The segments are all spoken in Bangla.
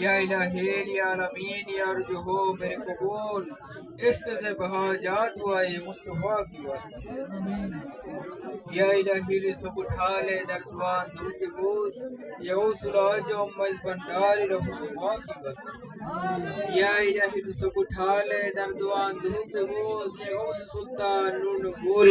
या इलाही या आलमीन या अर्जो मेरे कबूल। इस्तेज़े बहा जात हुआ ये मुस्तफ़ा की बस्ती या इलाही सब उठा ले, दर्दवान दूर बोझ। या उसूल जो मज भंडारी रहनुमा की बस्ती या इलाही सब उठा ले, दर्दवान दूर बोझ। या उस सुल्तान नून गोल।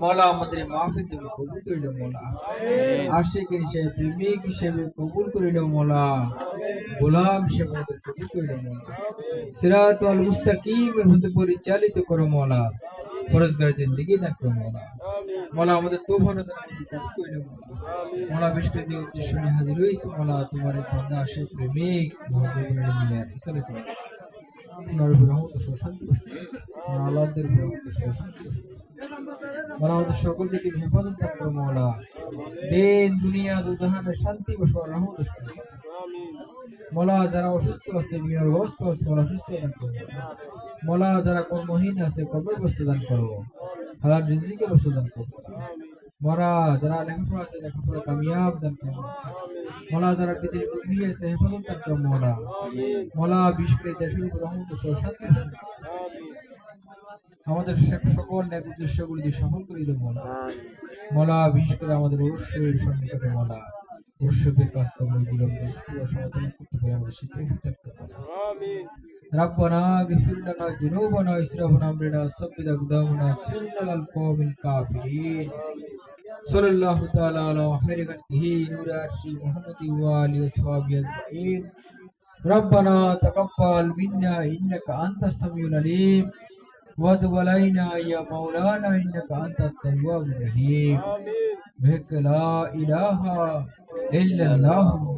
মৌলা আমাদের মাহফিল তুমি কবুল করিল মৌলা। আশিক হিসেবে প্রেমিক হিসেবে কবুল করিল মৌলা। গোলাম হিসেবে আমাদের কবুল করিল মৌলা। সিরাত আল হতে পরিচালিত করো মৌলা। ফরজগার জিন্দগি দান করো মৌলা। মৌলা আমাদের তোফান মৌলা। মৌলা বেশ যে উদ্দেশ্য নিয়ে হাজির হয়েছে মৌলা তোমার বান্দা আশিক প্রেমিক মহাজীবনের মিলে ইসালে আপনার উপর রহমত ও শান্তি বসে আল্লাহদের উপর রহমত ও আমাদের সকলকে তুমি হেফাজত দান মৌলা। দেন দুনিয়া দু জাহানের শান্তি বসবার রহমত মলা, যারা অসুস্থ আছে বিমার আছে, মলা, সুস্থ দান করো মলা, যারা কর্মহীন আছে কর্মের বস্তু দান করো। হালার রিজিকের বস্তু দান করো। মরা যারা লেখাপড়া আছে লেখাপড়া কামিয়াব দান করো মোলা যারা পৃথিবীর গভীর আছে হেফাজত দান করো মোলা মোলা বিশ করে দেশের উপর রহমত ও শান্তি বসে আমাদের সকল ন্যাক উদ্দেশ্যগুলি দিয়ে সফল করে দেবো মোলা মোলা বিশেষ করে আমাদের অবশ্যই সন্নিকটে মোলা উৎসবের কাজকর্ম বিলম্ব সমাধান করতে পারে আমাদের শিক্ষা থাকতে পারে ربنا اغفر لنا ذنوبنا واسرافنا امرنا ثبت اقدامنا سنن القوم الكافرين صلى الله تعالى على خير خلقه نور عرش محمد وآله وصحبه أجمعين. ربنا تقبل منا إنك أنت السميع العليم. وتب علينا يا مولانا إنك أنت التواب الرحيم. بك لا إله إلا الله.